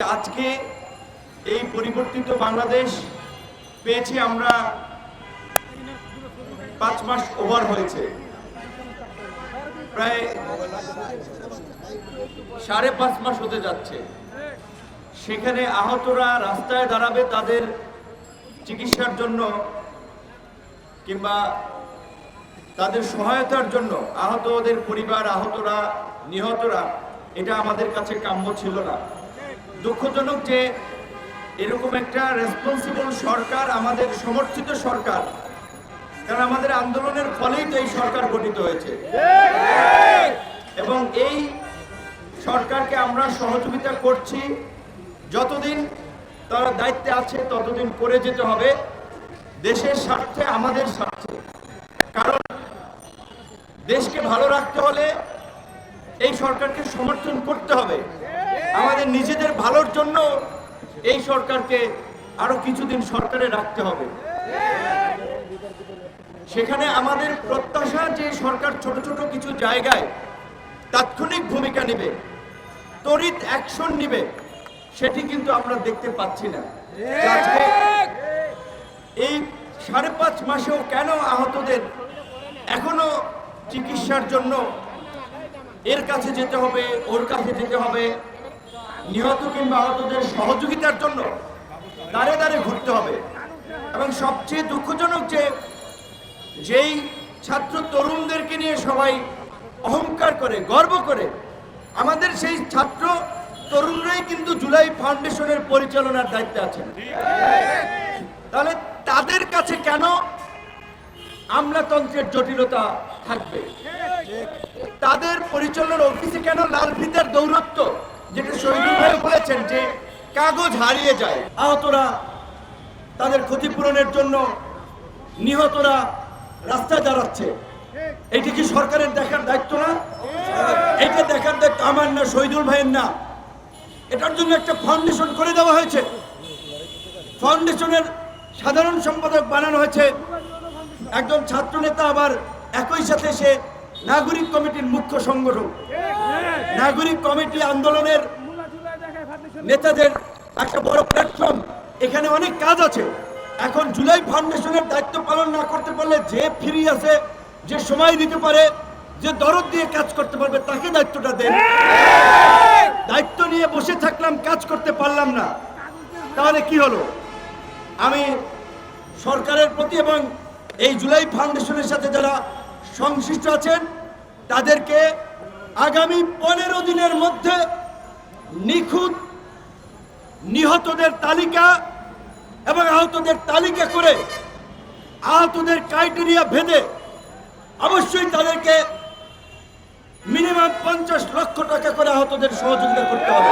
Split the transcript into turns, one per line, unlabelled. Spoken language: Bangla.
আজকে এই পরিবর্তিত বাংলাদেশ পেয়েছি আমরা পাঁচ মাস ওভার হয়েছে। প্রায় সাড়ে পাঁচ মাস হতে যাচ্ছে। সেখানে আহতরা রাস্তায় দাঁড়াবে তাদের চিকিৎসার জন্য কিংবা তাদের সহায়তার জন্য আহতদের পরিবার, আহতরা, নিহতরা, এটা আমাদের কাছে কাম্য ছিল না। দুঃখজনক যে এরকম একটা রেসপন্সিবল সরকার, আমাদের সমর্থিত সরকার, কারণ আমাদের আন্দোলনের ফলেই তো এই সরকার গঠিত হয়েছে। এবং এই সরকারকে আমরা সহযোগিতা করছি। যতদিন তারা দায়িত্বে আছে, ততদিন করে যেতে হবে। দেশের স্বার্থে, আমাদের স্বার্থে। কারণ দেশকে ভালো রাখতে হলে এই সরকারকে সমর্থন করতে হবে। আমাদের নিজেদের ভালোর জন্য এই সরকারকে আরও কিছুদিন সরকারে রাখতে হবে। সেখানে আমাদের প্রত্যাশা যে সরকার ছোট ছোট কিছু জায়গায় তাৎক্ষণিক ভূমিকা নেবে তড়িৎ অ্যাকশন নিবে, সেটি কিন্তু আমরা দেখতে পাচ্ছি না। এই সাড়ে পাঁচ মাসেও কেন আহতদের এখনও চিকিৎসার জন্য এর কাছে যেতে হবে, ওর কাছে যেতে হবে নিহত কিংবা আহতদের সহযোগিতার জন্য দাঁড়ে দাঁড়ে ঘুরতে হবে। এবং সবচেয়ে দুঃখজনক যে, যেই ছাত্র তরুণদেরকে নিয়ে সবাই অহংকার করে, গর্ব করে, আমাদের সেই ছাত্র তরুণরাই কিন্তু জুলাই ফাউন্ডেশনের পরিচালনার দায়িত্বে আছেন। তাহলে তাদের কাছে কেন আমলাতন্ত্রের জটিলতা থাকবে? তাদের পরিচালনার অফিসে কেন লাল ফিতার দৌরত্ব শহীদুল বলেছেন যে কাগজ হারিয়ে যায়। আহতরা তাদের ক্ষতিপূরণের জন্য নিহতরা রাস্তায় দাঁড়াচ্ছে। এটি কি সরকারের দেখার দায়িত্ব না? এটা দেখার দায়িত্ব আমার না, শহীদুল ভাইয়ের না। এটার জন্য একটা ফাউন্ডেশন করে দেওয়া হয়েছে। ফাউন্ডেশনের সাধারণ সম্পাদক বানানো হয়েছে। একজন ছাত্র নেতা আবার একই সাথে সে নাগরিক কমিটির মুখ্য সংগঠন নাগরিক কমিটি আন্দোলনের নেতাদের একটা বড় প্ল্যাটফর্ম এখানে অনেক কাজ আছে। এখন জুলাই ফাউন্ডেশনের দায়িত্ব পালন না করতে পারলে যে ফ্রি আছে, যে সময় দিতে পারে, যে দরদ দিয়ে কাজ করতে পারবে, তাকে দায়িত্বটা দেন। দায়িত্ব নিয়ে বসে থাকলাম, কাজ করতে পারলাম না। তাহলে কি হলো? আমি সরকারের প্রতি এবং এই জুলাই ফাউন্ডেশনের সাথে যারা সংশ্লিষ্ট আছেন, তাদেরকে আগামী পনেরো দিনের মধ্যে নিখুঁত, নিহতদের তালিকা এবং আহতদের তালিকা করে আহতদের ক্রাইটেরিয়া ভেদে অবশ্যই তাদেরকে মিনিমাম পঞ্চাশ লক্ষ টাকা করে আহতদের সহযোগিতা করতে হবে।